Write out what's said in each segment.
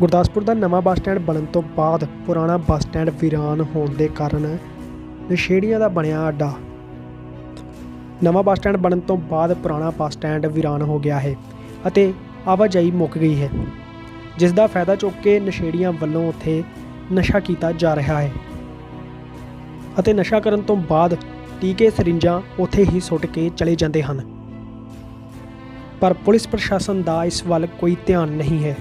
ਗੁਰਦਾਸਪੁਰ ਦਾ ਨਵਾਂ bus stand ਬਣਨ ਤੋਂ ਬਾਅਦ ਪੁਰਾਣਾ ਬੱਸ ਸਟੈਂਡ ਵੀਰਾਨ ਹੋਣ ਦੇ ਕਾਰਨ ਨਸ਼ੇੜੀਆਂ ਦਾ ਬਣਿਆ ਅੱਡਾ। ਨਵਾਂ ਬੱਸ ਸਟੈਂਡ ਬਣਨ ਤੋਂ ਬਾਅਦ ਪੁਰਾਣਾ ਬੱਸ ਸਟੈਂਡ ਵੀਰਾਨ ਹੋ ਗਿਆ ਹੈ ਅਤੇ ਆਵਾਜਾਈ ਮੁੱਕ ਗਈ ਹੈ ਜਿਸ ਦਾ ਫਾਇਦਾ ਚੁੱਕ ਕੇ ਨਸ਼ੇੜੀਆਂ ਵੱਲੋਂ ਉੱਥੇ ਨਸ਼ਾ ਕੀਤਾ ਜਾ ਰਿਹਾ ਹੈ। ਅਤੇ ਨਸ਼ਾ ਕਰਨ ਤੋਂ ਬਾਅਦ ਟੀਕੇ, ਸਰਿੰਜਾਂ ਉੱਥੇ ਹੀ ਸੁੱਟ ਕੇ ਚਲੇ ਜਾਂਦੇ ਹਨ। ਪਰ ਪੁਲਿਸ ਪ੍ਰਸ਼ਾਸਨ ਦਾ ਇਸ ਵੱਲ ਕੋਈ ਧਿਆਨ ਨਹੀਂ ਹੈ।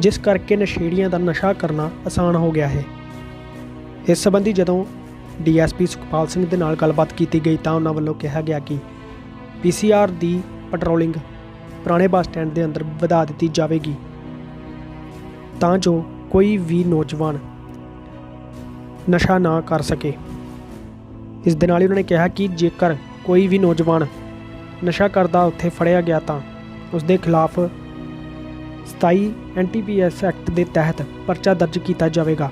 ਜਿਸ ਕਰਕੇ ਨਸ਼ੇੜੀਆਂ ਦਾ ਨਸ਼ਾ ਕਰਨਾ ਆਸਾਨ ਹੋ ਗਿਆ ਹੈ। ਇਸ ਸੰਬੰਧੀ ਜਦੋਂ ਡੀਐਸਪੀ ਸੁਖਪਾਲ ਸਿੰਘ ਦੇ ਨਾਲ ਗੱਲਬਾਤ ਕੀਤੀ ਗਈ ਤਾਂ ਉਹਨਾਂ ਵੱਲੋਂ ਕਿਹਾ ਗਿਆ ਕਿ ਪੀਸੀਆਰ ਦੀ ਪੈਟਰੋਲਿੰਗ ਪੁਰਾਣੇ ਬੱਸ ਸਟੈਂਡ ਦੇ ਅੰਦਰ ਵਧਾ ਦਿੱਤੀ ਜਾਵੇਗੀ। ਤਾਂ ਜੋ ਕੋਈ ਵੀ ਨੌਜਵਾਨ ਨਸ਼ਾ ਨਾ ਕਰ ਸਕੇ। ਇਸ ਦੇ ਨਾਲ ਹੀ ਉਹਨਾਂ ਨੇ ਕਿਹਾ ਕਿ ਜੇਕਰ ਕੋਈ ਵੀ ਨੌਜਵਾਨ ਨਸ਼ਾ ਕਰਦਾ ਉੱਥੇ ਫੜਿਆ ਗਿਆ ਤਾਂ ਉਸ ਦੇ ਖਿਲਾਫ 27 ਐਨਟੀਪੀਐਸ ਐਕਟ ਦੇ ਤਹਿਤ ਪਰਚਾ ਦਰਜ ਕੀਤਾ ਜਾਵੇਗਾ।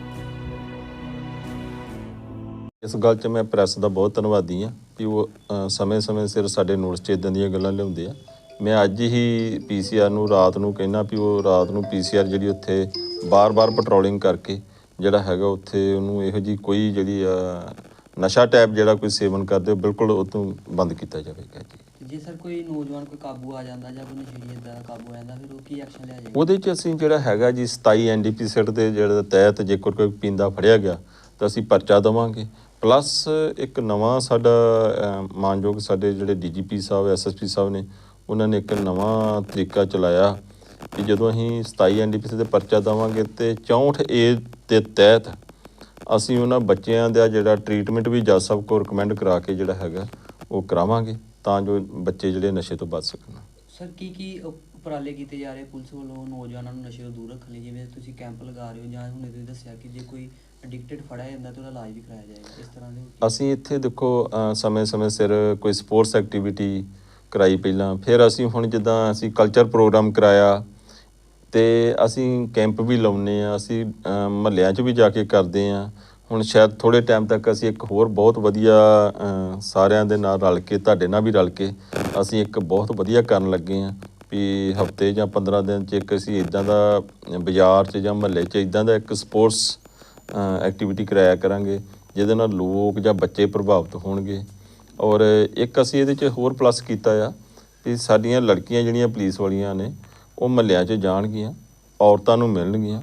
ਇਸ ਗੱਲ 'ਚ ਮੈਂ ਪ੍ਰੈਸ ਦਾ ਬਹੁਤ ਧੰਨਵਾਦੀ ਆ ਕਿ ਉਹ ਸਮੇਂ-ਸਮੇਂ ਸਿਰ ਸਾਡੇ ਨੋਟਿਸ 'ਚ ਇਦਾਂ ਦੀਆਂ ਗੱਲਾਂ ਲਿਆਉਂਦੇ ਆ। ਮੈਂ ਅੱਜ ਹੀ ਪੀਸੀਆਰ ਨੂੰ ਰਾਤ ਨੂੰ ਕਹਿਣਾ ਵੀ ਉਹ ਰਾਤ ਨੂੰ ਪੀਸੀਆਰ ਜਿਹੜੀ ਉੱਥੇ ਬਾਰ-ਬਾਰ ਪੈਟਰੋਲਿੰਗ ਕਰਕੇ ਜਿਹੜਾ ਹੈਗਾ ਉੱਥੇ ਉਹਨੂੰ ਇਹੋ ਜੀ ਕੋਈ ਜਿਹੜੀ ਆ ਨਸ਼ਾ ਟੈਪ ਜਿਹੜਾ ਕੋਈ ਸੇਵਨ ਕਰਦੇ, ਉਹ ਬਿਲਕੁਲ ਉਹ ਤੋਂ ਬੰਦ ਕੀਤਾ ਜਾਵੇਗਾ ਜੀ। ਜੇ ਸਰ ਕੋਈ ਨੌਜਵਾਨ ਕੋਈ ਕਾਬੂ ਆ ਜਾਂਦਾ ਜਾਂ ਕੋਈ ਨਸ਼ੇੜੀ ਇਦਾਂ ਦਾ ਕਾਬੂ ਆ ਜਾਂਦਾ, ਫਿਰ ਉਹ ਕੀ ਐਕਸ਼ਨ ਲਿਆ ਜਾਏਗਾ? ਉਹਦੇ 'ਚ ਅਸੀਂ ਜਿਹੜਾ ਹੈਗਾ ਜੀ 27 ਐਨਡੀਪੀ ਸੈਟ ਦੇ ਜਿਹੜੇ ਤਹਿਤ ਜੇਕਰ ਕੋਈ ਪੀਂਦਾ ਫੜਿਆ ਗਿਆ, ਤਾਂ ਅਸੀਂ ਪਰਚਾ ਦੇਵਾਂਗੇ। ਪਲੱਸ ਇੱਕ ਨਵਾਂ ਸਾਡਾ ਮਾਨਯੋਗ ਸਾਡੇ ਜਿਹੜੇ ਡੀਜੀਪੀ ਸਾਹਿਬ ਐਸਐਸਪੀ ਸਾਹਿਬ ਨੇ, ਉਹਨਾਂ ਨੇ ਇੱਕ ਨਵਾਂ ਤਰੀਕਾ ਚਲਾਇਆ ਕਿ ਜਦੋਂ ਅਸੀਂ 27 ਐਨਡੀਪੀ ਦੇ ਪਰਚਾ ਦੇਵਾਂਗੇ ਤੇ 64 ਏ ਦੇ ਤਹਿਤ ਅਸੀਂ ਉਹਨਾਂ ਬੱਚਿਆਂ ਦਾ ਜਿਹੜਾ ਟ੍ਰੀਟਮੈਂਟ ਵੀ ਜੱਜ ਸਾਹਿਬ ਕੋ ਰეკਮੈਂਡ ਕਰਾ ਕੇ ਜਿਹੜਾ ਹੈਗਾ, ਉਹ ਕਰਾਵਾਂਗੇ। ਤਾਂ ਜੋ ਬੱਚੇ ਜਿਹੜੇ ਨਸ਼ੇ ਤੋਂ ਬਚ ਸਕਣ। ਸਰ ਕੀ ਕੀ ਉਪ- ਉਪਰਾਲੇ ਕੀਤੇ ਜਾ ਰਹੇ ਪੁਲਿਸ ਵੱਲੋਂ ਨੌਜਵਾਨਾਂ ਨੂੰ ਨਸ਼ੇ ਤੋਂ ਦੂਰ ਰੱਖਣ ਲਈ? ਜਿਵੇਂ ਤੁਸੀਂ ਕੈਂਪ ਲਗਾ ਰਹੇ ਹੋ ਜਾਂ ਹੁਣੇ ਤੁਸੀਂ ਦੱਸਿਆ ਕਿ ਜੇ ਕੋਈ ਐਡਿਕਟਡ ਫੜਿਆ ਜਾਂਦਾ ਤਾਂ ਉਹਦਾ ਇਲਾਜ ਵੀ ਕਰਾਇਆ ਜਾਏਗਾ। ਇਸ ਤਰ੍ਹਾਂ ਦੇ ਅਸੀਂ ਇੱਥੇ ਦੇਖੋ ਸਮੇਂ-ਸਮੇਂ ਸਿਰ ਕੋਈ ਸਪੋਰਟਸ ਐਕਟੀਵਿਟੀ ਕਰਾਈ ਪਹਿਲਾਂ। ਫਿਰ ਅਸੀਂ ਹੁਣ ਜਿੱਦਾਂ ਅਸੀਂ ਕਲਚਰ ਪ੍ਰੋਗਰਾਮ ਕਰਾਇਆ ਤੇ ਅਸੀਂ ਕੈਂਪ ਵੀ ਲਾਉਨੇ ਆ ਅਸੀਂ ਮਹੱਲਿਆਂ 'ਚ ਵੀ ਜਾ ਕੇ ਕਰਦੇ ਆ ਹੁਣ ਸ਼ਾਇਦ ਥੋੜੇ ਟਾਈਮ ਤੱਕ ਅਸੀਂ ਇੱਕ ਹੋਰ ਬਹੁਤ ਵਧੀਆ ਸਾਰਿਆਂ ਦੇ ਨਾਲ ਰਲ ਕੇ, ਤੁਹਾਡੇ ਨਾਲ ਵੀ ਰਲ ਕੇ ਅਸੀਂ ਇੱਕ ਬਹੁਤ ਵਧੀਆ ਕਰਨ ਲੱਗੇ ਆ ਵੀ ਹਫ਼ਤੇ ਜਾਂ 15 ਦਿਨ 'ਚ ਇੱਕ ਅਸੀਂ ਇਦਾਂ ਦਾ ਬਾਜ਼ਾਰ 'ਚ ਜਾਂ ਮਹੱਲੇ 'ਚ ਇਦਾਂ ਦਾ ਇੱਕ ਸਪੋਰਟਸ ਐਕਟੀਵਿਟੀ ਕਰਾਇਆ ਕਰਾਂਗੇ, ਜਿਹਦੇ ਨਾਲ ਲੋਕ ਜਾਂ ਬੱਚੇ ਪ੍ਰਭਾਵਿਤ ਹੋਣਗੇ। ਔਰ ਇੱਕ ਅਸੀਂ ਇਹਦੇ 'ਚ ਹੋਰ ਪਲੱਸ ਕੀਤਾ ਆ ਵੀ ਸਾਡੀਆਂ ਲੜਕੀਆਂ ਜਿਹੜੀਆਂ ਪੁਲਿਸ ਵਾਲੀਆਂ ਨੇ, ਉਹ ਮਹੱਲਿਆਂ 'ਚ ਜਾਣਗੀਆਂ, ਔਰਤਾਂ ਨੂੰ ਮਿਲਣਗੀਆਂ।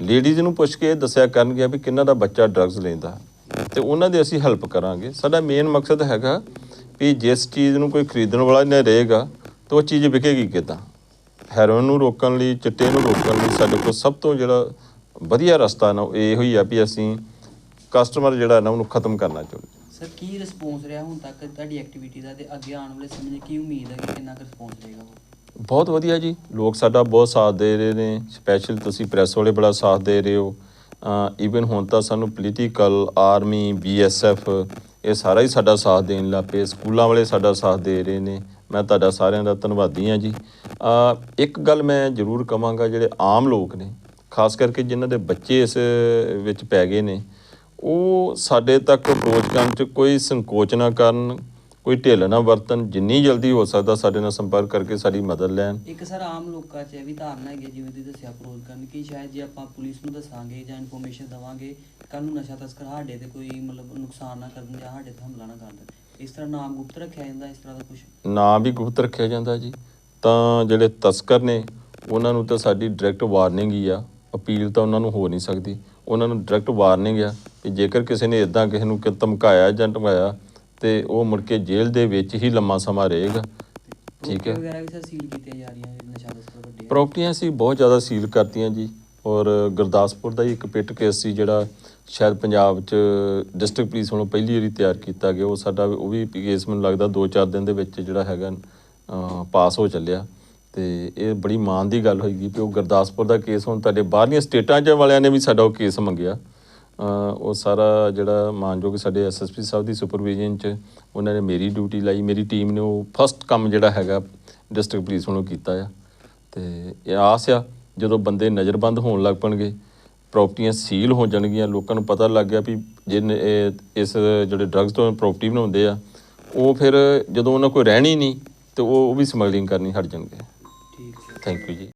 ਲੇਡੀਜ਼ ਨੂੰ ਪੁੱਛ ਕੇ ਇਹ ਦੱਸਿਆ ਕਰਨਗੇ ਵੀ ਕਿੰਨਾ ਦਾ ਬੱਚਾ ਡਰੱਗਸ ਲੈਂਦਾ। ਤੇ ਉਹਨਾਂ ਦੀ ਅਸੀਂ ਹੈਲਪ ਕਰਾਂਗੇ। ਸਾਡਾ ਮੇਨ ਮਕਸਦ ਹੈਗਾ ਵੀ ਜਿਸ ਚੀਜ਼ ਨੂੰ ਕੋਈ ਖਰੀਦਣ ਵਾਲਾ ਨਹੀਂ ਰਹੇਗਾ, ਤਾਂ ਉਹ ਚੀਜ਼ ਵਿਕੇਗੀ ਕਿੱਦਾਂ? ਹੈਰੋਇਨ ਨੂੰ ਰੋਕਣ ਲਈ, ਚਿੱਟੇ ਨੂੰ ਰੋਕਣ ਲਈ ਸਾਡੇ ਕੋਲ ਸਭ ਤੋਂ ਜਿਹੜਾ ਵਧੀਆ ਰਸਤਾ ਨਾ, ਉਹ ਇਹੋ ਹੀ ਆ ਵੀ ਅਸੀਂ ਕਸਟਮਰ ਜਿਹੜਾ ਨਾ, ਉਹਨੂੰ ਖਤਮ ਕਰਨਾ ਚਾਹੁੰਦੇ ਸਰ ਕੀ ਰਿਸਪੌਂਸ ਰਿਹਾ ਹੁਣ ਤੱਕ ਤੁਹਾਡੀ ਐਕਟੀਵਿਟੀ ਦਾ ਤੇ ਅੱਗੇ ਆਉਣ ਵਾਲੇ ਸਮੇਂ 'ਚ ਕੀ ਉਮੀਦ ਹੈ ਕਿ ਕਿੰਨਾ ਕੁ ਰਿਸਪੌਂਸ ਰਹੇਗਾ ਬਹੁਤ ਵਧੀਆ ਜੀ। ਲੋਕ ਸਾਡਾ ਬਹੁਤ ਸਾਥ ਦੇ ਰਹੇ ਨੇ ਸਪੈਸ਼ਲ ਤੁਸੀਂ ਪ੍ਰੈਸ ਵਾਲੇ ਬੜਾ ਸਾਥ ਦੇ ਰਹੇ ਹੋ। ਈਵਨ ਹੁਣ ਤਾਂ ਸਾਨੂੰ ਪੋਲੀਟੀਕਲ ਆਰਮੀ ਬੀਐਸਐਫ ਇਹ ਸਾਰਾ ਹੀ ਸਾਡਾ ਸਾਥ ਦੇਣ ਲੱਗ ਪਏ। ਸਕੂਲਾਂ ਵਾਲੇ ਸਾਡਾ ਸਾਥ ਦੇ ਰਹੇ ਨੇ। ਮੈਂ ਤੁਹਾਡਾ ਸਾਰਿਆਂ ਦਾ ਧੰਨਵਾਦੀ ਹਾਂ ਜੀ। ਇੱਕ ਗੱਲ ਮੈਂ ਜ਼ਰੂਰ ਕਵਾਂਗਾ, ਜਿਹੜੇ ਆਮ ਲੋਕ ਨੇ, ਖਾਸ ਕਰਕੇ ਜਿਨ੍ਹਾਂ ਦੇ ਬੱਚੇ ਇਸ ਵਿੱਚ ਪੈ ਗਏ ਨੇ, ਉਹ ਸਾਡੇ ਤੱਕ ਅਪਰੋਚ ਕਰਨ 'ਚ ਕੋਈ ਸੰਕੋਚ ਨਾ ਕਰਨ ਕੋਈ ਢਿੱਲ ਨਾ ਵਰਤਨ ਜਿੰਨੀ ਜਲਦੀ ਹੋ ਸਕਦਾ ਸਾਡੇ ਨਾਲ ਸੰਪਰਕ ਕਰਕੇ ਸਾਡੀ ਮਦਦ ਲੈਣ। ਇੱਕ ਸਰ ਆਮ ਲੋਕਾਂ 'ਚ ਇਹ ਵੀ ਧਾਰਨਾ ਹੈਗੀ ਹੈ, ਜਿਵੇਂ ਤੁਸੀਂ ਦੱਸਿਆ ਅਪਰੋਚ ਕਰਨ ਕਿ ਸ਼ਾਇਦ ਜੇ ਆਪਾਂ ਪੁਲਿਸ ਨੂੰ ਦੱਸਾਂਗੇ ਜਾਂ ਇਨਫੋਰਮੇਸ਼ਨ ਦਵਾਂਗੇ ਕੱਲ ਨੂੰ ਨਸ਼ਾ ਤਸਕਰ ਸਾਡੇ ਤੇ ਕੋਈ ਮਤਲਬ ਨੁਕਸਾਨ ਨਾ ਕਰਨ ਜਾਂ ਸਾਡੇ ਤੇ ਹਮਲਾ ਨਾ ਕਰ ਦੇਣ ਇਸ ਤਰ੍ਹਾਂ ਨਾਮ ਗੁਪਤ ਰੱਖਿਆ ਜਾਂਦਾ ਇਸ ਤਰ੍ਹਾਂ ਦਾ ਕੁਝ ਨਾਂ ਵੀ ਗੁਪਤ ਰੱਖਿਆ ਜਾਂਦਾ ਜੀ। ਤਾਂ ਜਿਹੜੇ ਤਸਕਰ ਨੇ ਉਹਨਾਂ ਨੂੰ ਤਾਂ ਸਾਡੀ ਡਾਇਰੈਕਟ ਵਾਰਨਿੰਗ ਹੀ ਆ। ਅਪੀਲ ਤਾਂ ਉਹਨਾਂ ਨੂੰ ਹੋ ਨਹੀਂ ਸਕਦੀ। ਉਹਨਾਂ ਨੂੰ ਡਾਇਰੈਕਟ ਵਾਰਨਿੰਗ ਆ ਕਿ ਜੇਕਰ ਕਿਸੇ ਨੇ ਇਦਾਂ ਕਿਸੇ ਨੂੰ ਕਿ ਧਮਕਾਇਆ ਜਾਂ ਧਮਕਾਇਆ ਤੇ ਉਹ ਮੁੜ ਕੇ ਜੇਲ੍ਹ ਦੇ ਵਿੱਚ ਹੀ ਲੰਮਾ ਸਮਾਂ ਰਹੇਗਾ। ਠੀਕ ਹੈ। ਵਗੈਰਾ ਵੀ ਸਰ ਸੀਲ ਕੀਤੀਆਂ ਜਾ ਰਹੀਆਂ ਨੇ ਨਸ਼ਾ ਤਸਕਰ ਵੱਡੇ ਪ੍ਰਾਪਰਟੀਆਂ ਸੀ ਬਹੁਤ ਜ਼ਿਆਦਾ ਸੀਲ ਕਰਤੀਆਂ ਜੀ। ਔਰ ਗੁਰਦਾਸਪੁਰ ਦਾ ਹੀ ਇੱਕ ਪਿੱਟ ਕੇਸ ਸੀ ਜਿਹੜਾ ਸ਼ਾਇਦ ਪੰਜਾਬ 'ਚ ਡਿਸਟ੍ਰਿਕਟ ਪੁਲਿਸ ਵੱਲੋਂ ਪਹਿਲੀ ਵਾਰੀ ਤਿਆਰ ਕੀਤਾ ਗਿਆ। ਉਹ ਸਾਡਾ ਉਹ ਵੀ ਕੇਸ ਮੈਨੂੰ ਲੱਗਦਾ 2-4 ਦਿਨ ਦੇ ਵਿੱਚ ਜਿਹੜਾ ਹੈਗਾ ਪਾਸ ਹੋ ਚੱਲਿਆ। ਤੇ ਇਹ ਬੜੀ ਮਾਣ ਦੀ ਗੱਲ ਹੋਈਗੀ ਕਿ ਉਹ ਗੁਰਦਾਸਪੁਰ ਦਾ ਕੇਸ ਹੁਣ ਤੁਹਾਡੇ ਬਾਹਰਲੀਆਂ ਸਟੇਟਾਂ 'ਚ ਵਾਲਿਆਂ ਨੇ ਵੀ ਸਾਡਾ ਉਹ ਕੇਸ ਮੰਗਿਆ। ਉਹ ਸਾਰਾ ਜਿਹੜਾ ਮਾਨਯੋਗ ਸਾਡੇ ਐਸਐਸਪੀ ਸਾਹਿਬ ਦੀ ਸੁਪਰਵਿਜ਼ਨ 'ਚ ਉਹਨਾਂ ਨੇ ਮੇਰੀ ਡਿਊਟੀ ਲਾਈ। ਮੇਰੀ ਟੀਮ ਨੇ ਉਹ ਫਸਟ ਕੰਮ ਜਿਹੜਾ ਹੈਗਾ ਡਿਸਟ੍ਰਿਕਟ ਪੁਲਿਸ ਵੱਲੋਂ ਕੀਤਾ ਆ। ਤੇ ਇਹ ਆਸ ਆ ਜਦੋਂ ਬੰਦੇ ਨਜ਼ਰਬੰਦ ਹੋਣ ਲੱਗ ਪਣਗੇ ਪ੍ਰਾਪਰਟੀਆਂ ਸੀਲ ਹੋ ਜਾਣਗੀਆਂ ਲੋਕਾਂ ਨੂੰ ਪਤਾ ਲੱਗ ਗਿਆ ਵੀ ਇਹ- ਇਸ ਜਿਹੜੇ ਡਰੱਗਸ ਤੋਂ ਪ੍ਰਾਪਰਟੀ ਬਣਾਉਂਦੇ ਆ ਉਹ ਫਿਰ ਜਦੋਂ ਉਹਨਾਂ ਕੋਈ ਰਹਿਣੀ ਨਹੀਂ ਤੇ ਉਹ ਉਹ ਵੀ ਸਮਗਲਿੰਗ ਕਰਨੀ ਹਟ ਜਾਣਗੇ। ਠੀਕ ਹੈ। ਥੈਂਕ ਯੂ ਜੀ।